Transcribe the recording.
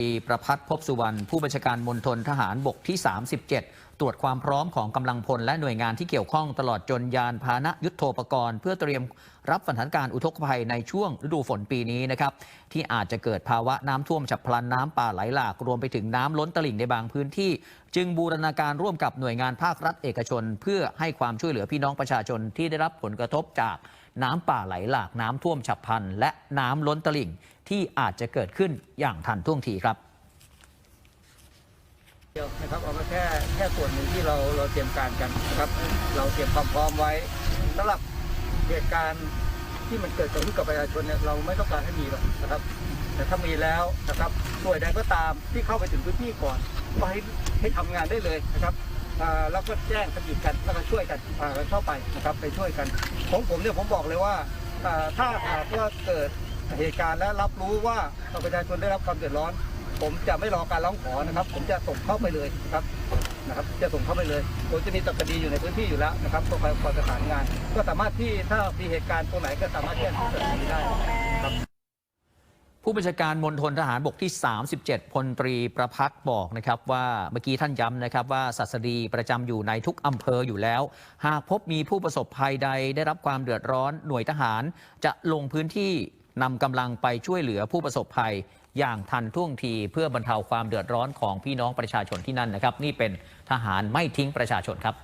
ปีประพัฒน์พบสุวรรณผู้บัญชาการมณฑลทหารบกที่ 37 ตรวจความพร้อมของกำลังพลและหน่วยงานที่เกี่ยวข้องตลอดจนยานพาหนะยุทโธปกรณ์ เพื่อเตรียมรับสถานการณ์อุทกภัยในช่วงฤดูฝนปีนี้นะครับที่อาจจะเกิดภาวะน้ำท่วมฉับพลันน้ำป่าไหลหลากรวมไปถึงน้ำล้นตลิ่งในบางพื้นที่ จึงบูรณาการร่วมกับหน่วยงานภาครัฐเอกชน เพื่อให้ความช่วยเหลือพี่น้องประชาชนที่ได้รับผลกระทบจากน้ำป่าไหลหลากน้ำท่วมฉับพลัน และน้ำล้นตลิ่ง ที่อาจจะเกิดขึ้นอย่างทันท่วงทีครับเดียวนะครับเอามาแค่แค่ส่วนหนึ่งที่เราเราเตรียมการกันนะครับ เราเตรียมความพร้อมไว้สำหรับเหตุการณ์ที่มันเกิดขึ้นกับประชาชนเนี่ยเราไม่ต้องการให้มีหรอกนะครับ แต่ถ้ามีแล้วนะครับหน่วยใดก็ตามที่เข้าไปถึงพื้นที่ก่อนก็ให้ให้ทำงานได้เลยนะครับแล้วก็แจ้งสกิดกันแล้วก็ช่วยกันพาเข้าไปนะครับไปช่วยกันของผมเนี่ยผมบอกเลยว่าถ้าหากว่าเกิด เหตุการณ์และรับรู้ว่าประชาชนได้รับความเดือดร้อน ผมจะไม่รอการร้องขอนะครับ ผมจะส่งเข้าไปเลยนะครับนะครับ จะส่งเข้าไปเลยผมจะมีตักคดีอยู่ในพื้นที่อยู่แล้วนะครับก็ไปคอยประสานงาน ก็สามารถที่ถ้ามีเหตุการณ์ตรงไหนก็สามารถแจ้งที่สถานีได้ครับผู้บัญชาการมณฑลทหารบกที่ 37 พลตรีประพัฒบอกนะครับว่าเมื่อกี้ท่านย้ำนะครับว่าศัสดีประจำอยู่ในทุกอำเภออยู่แล้ว หากพบมีผู้ประสบภัยใดได้รับความเดือดร้อนหน่วยทหาร จะลงพื้นที่ นำกำลังไปช่วยเหลือผู้ประสบภัยอย่างทันท่วงที เพื่อบรรเทาความเดือดร้อนของพี่น้องประชาชนที่นั่นนะครับ นี่เป็นทหารไม่ทิ้งประชาชนครับ